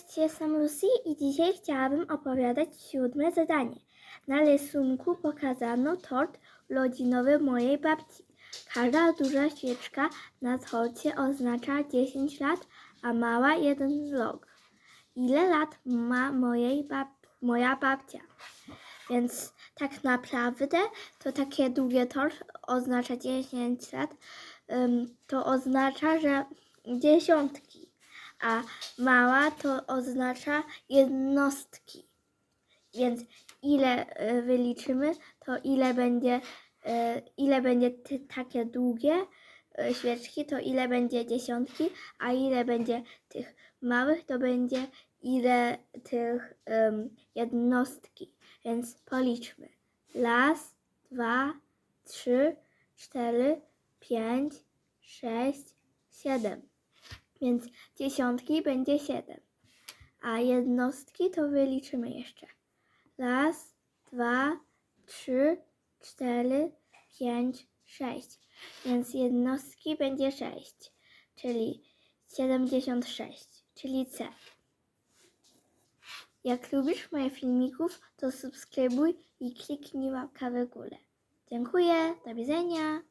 Cześć, jestem Lucy i dzisiaj chciałabym opowiadać siódme zadanie. Na rysunku pokazano tort urodzinowy mojej babci. Każda duża świeczka na torcie oznacza 10 lat, a mała jeden rok. Ile lat ma mojej bab moja babcia? Więc tak naprawdę to takie długie tort oznacza 10 lat. Ym, to oznacza, że dziesiątki a mała to oznacza jednostki. Więc ile e, wyliczymy, to ile będzie, e, ile będzie takie długie e, świeczki, to ile będzie dziesiątki, a ile będzie tych małych, to będzie ile tych em, jednostki. Więc policzmy. Raz, dwa, trzy, cztery, pięć, sześć, siedem. Więc dziesiątki będzie 7. A jednostki to wyliczymy jeszcze. Raz, dwa, trzy, cztery, pięć, sześć. Więc jednostki będzie 6, czyli 76, czyli C. Jak lubisz moje filmików, to subskrybuj i kliknij łapkę w górę. Dziękuję, do widzenia.